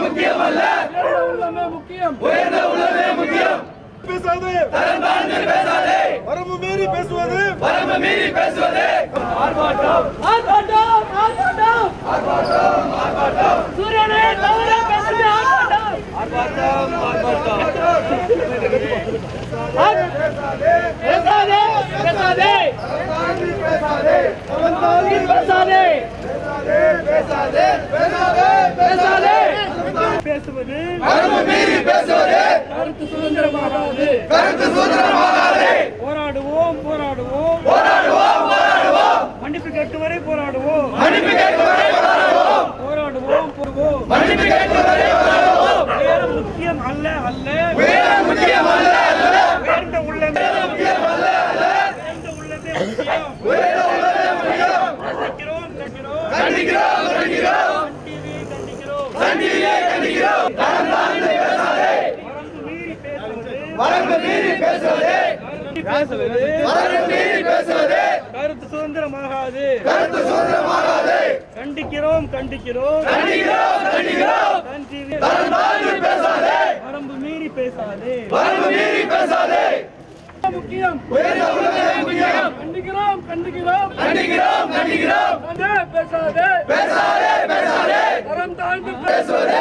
முக்கியம் அல்ல முக்கியம். உயர்ந்த உள்ளமே முக்கியம். பேசாது. பேசுவது. வரம்பு மீறி பேசுவது. ஆர்ப்பாட்டம். பேசுவது கருத்து சுதந்திரமாகாது போராடுவோம் போராடுவோம் மன்னிப்பு கேட்டு வரை போராடுவோம் போராடுவோம் போடுவோம் உயரம் முக்கியம் அல்ல அல்ல உயர்ந்த உள்ளமே உயர்ந்த உள்ளமே முக்கியம் கண்டிக்கிறோம் கண்டிக்கிறோம். கண்டிக்கிறோம் வரம்பு மீறி பேசுவது. பேசுவது. கருத்து சுதந்திரமாகாது. கண்டிக்கிறோம் கண்டிக்கிறோம். வரம்பு மீறி பேசாதே. முக்கியம். கண்டிக்கிறோம் கண்டிக்கிறோம். பேசாதே பேசுவது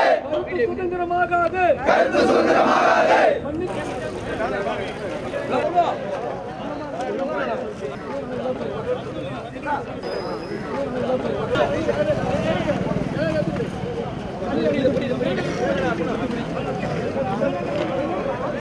சுதந்திரமாகாது கருத்து சுதந்திரமாகாது